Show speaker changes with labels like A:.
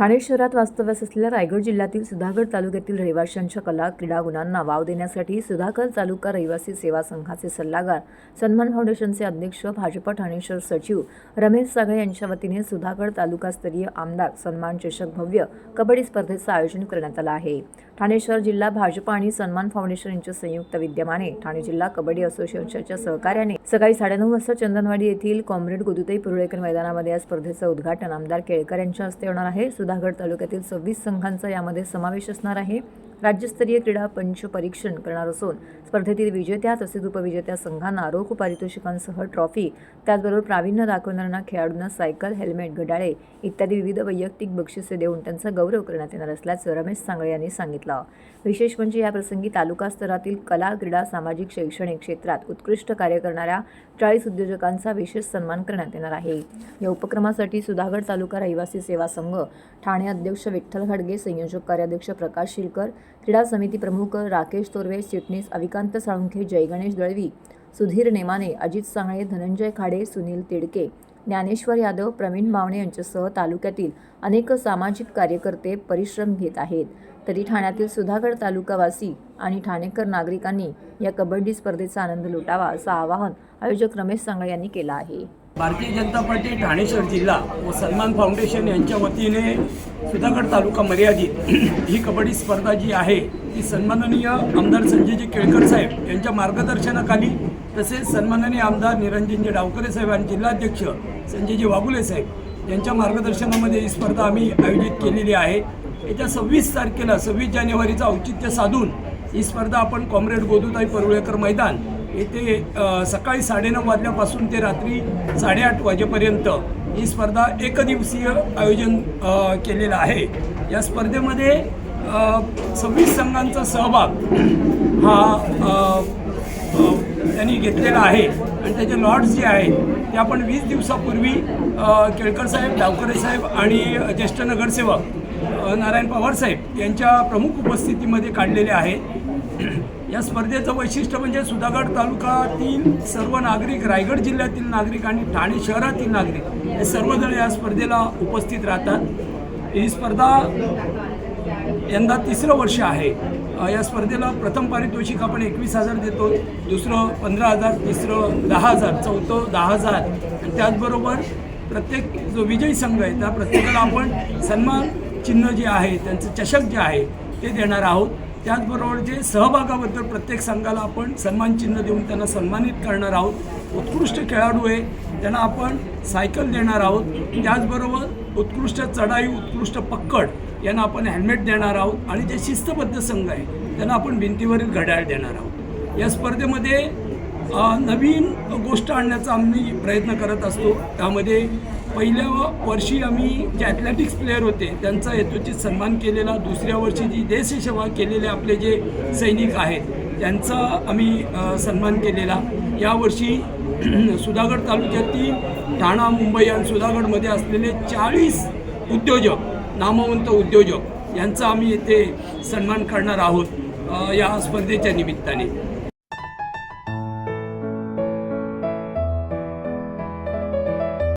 A: ठाणे शहरात वास्तव्यास असलेल्या रायगड जिल्ह्यातील सुधागड तालुक्यातील रहिवाशांच्या कला क्रीडा गुणांना वाव देण्यासाठी सुधाकर तालुका रहिवासी सेवा संघाचे सल्लागार सन्मान फाउंडेशनचे अध्यक्ष भाजप ठाणे शहर सचिव रमेश सागळे यांच्या वतीने सुधागड तालुकास्तरीय आमदार सन्मान चषक भव्य कबड्डी स्पर्धेचं आयोजन करण्यात आलं आहे. ठाणे शहर जिल्हा भाजप आणि सन्मान फाउंडेशन यांच्या संयुक्त विद्यमाने ठाणे जिल्हा कबड्डी असोसिएशनच्या सहकार्याने सकाळी साडेनऊ वाजता चंदनवाडी येथील कॉम्रेड गुदुताई पुरळेकर मैदानामध्ये या स्पर्धेचं उद्घाटन. आमदार केळकर यांच्या हस्ते होणार आहे. सुधागड तालुक्यातील सव्वीस संघांचा यामध्ये समावेश असणार आहे. राज्यस्तरीय क्रीडा पंच परीक्षण करणार असून स्पर्धेतील विजेत्या तसेच उपविजेत्या संघांना रोख पारितोषिकांसह ट्रॉफी त्याचबरोबर प्रावीण्य दाखवणाऱ्यांना खेळाडूंना सायकल हेल्मेट घड्याळे इत्यादी विविध वैयक्तिक बक्षिसे देऊन त्यांचा गौरव करण्यात येणार असल्याचं रमेश सांगळे यांनी सांगितलं. विशेष म्हणजे या प्रसंगी तालुका स्तरातील कला क्रीडा सामाजिक शैक्षणिक क्षेत्रात उत्कृष्ट कार्य करणाऱ्या चाळीस उद्योजकांचा विशेष सन्मान करण्यात येणार आहे. या उपक्रमासाठी सुधागड तालुका रहिवासी सेवा संघ ठाणे अध्यक्ष विठ्ठल खडगे संयोजक कार्याध्यक्ष प्रकाश शिलकर क्रीडा समिती प्रमुख राकेश तोरवे चिटणीस अविकांत साळुंखे जयगणेश दळवी सुधीर नेमाने अजित सांगळे धनंजय खाडे सुनील तिडके ज्ञानेश्वर यादव प्रवीण मावणे यांच्यासह तालुक्यातील अनेक सामाजिक कार्यकर्ते परिश्रम घेत आहेत. तरी ठाण्यातील सुधागड तालुकावासी आणि ठाणेकर नागरिकांनी या कबड्डी स्पर्धेचा आनंद लुटावा असं आवाहन आयोजक रमेश सांगळे यांनी केलं आहे.
B: भारतीय जनता पार्टी ठाणे शहर जिल्हा व सन्मान फाउंडेशन यांच्या वतीने सुधागड तालुका मर्यादित ही कबड्डी स्पर्धा जी आहे ती सन्माननीय आमदार संजयजी केळकर साहेब यांच्या मार्गदर्शनाखाली तसेच सन्माननीय आमदार निरंजनजी डावकरे साहेब आणि जिल्हाध्यक्ष संजयजी वाघुले साहेब यांच्या मार्गदर्शनामध्ये ही स्पर्धा आम्ही आयोजित केलेली आहे. येत्या सव्वीस तारखेला सव्वीस जानेवारीचं औचित्य साधून ही स्पर्धा आपण कॉम्रेड गोदूताई परुळेकर मैदान येथे सकाळी साडेनऊ वाजल्यापासून ते रात्री साडेआठ वाजेपर्यंत ही स्पर्धा एकदिवसीय आयोजन केलेलं आहे. या स्पर्धेमध्ये सव्वीस संघांचा सहभाग हा त्यांनी घेतलेला आहे आणि त्याचे लॉट्स जे आहेत ते आपण वीस दिवसापूर्वी केळकर साहेब डावकरे साहेब आणि ज्येष्ठ नगरसेवक नारायण पवार साहेब यांच्या प्रमुख उपस्थितीमध्ये काढलेले आहेत या स्पर्धेचं वैशिष्ट्य म्हणजे सुधागड तालुक्यातील सर्व नागरिक रायगड जिल्ह्यातील नागरिक आणि ठाणे शहरातील नागरिक हे सर्वजण या स्पर्धेला उपस्थित राहतात. ही स्पर्धा यंदा तिसरं वर्ष आहे. या स्पर्धेला प्रथम पारितोषिक आपण एकवीस हजार देतो दुसरं पंधरा हजार तिसरं दहा हजार चौथं दहा हजार. आणि त्याचबरोबर प्रत्येक जो विजयी संघ आहे त्या प्रत्येकाला आपण सन्मान चिन्ह जे आहे त्यांचं चषक जे आहे ते देणार आहोत. त्याचबरोबर जे सहभागाबद्दल प्रत्येक संघाला आपण सन्मान चिन्ह देऊन त्यांना सन्मानित करणार आहोत. उत्कृष्ट खेळाडू आहे त्यांना आपण सायकल देणार आहोत. त्याचबरोबर उत्कृष्ट चढाई उत्कृष्ट पक्कड यांना आपण हेल्मेट देणार आहोत आणि जे शिस्तबद्ध संघ आहे त्यांना आपण भिंतीवरील घड्याळ देणार आहोत. या स्पर्धेमध्ये नवीन गोष्ट आणण्याचा आम्ही प्रयत्न करत असतो. त्यामध्ये पहिल्या वर्षी आम्ही जे ॲथलेटिक्स प्लेयर होते त्यांचा यथोचित सन्मान केलेला दुसऱ्या वर्षी जी देशसेवा केलेले आपले जे सैनिक आहेत त्यांचा आम्ही सन्मान केलेला. यावर्षी सुधागड तालुक्यातील ठाणा मुंबई आणि सुधागडमध्ये असलेले चाळीस उद्योजक नामवंत उद्योजक यांचा आम्ही येथे सन्मान करणार आहोत या स्पर्धेच्या निमित्ताने.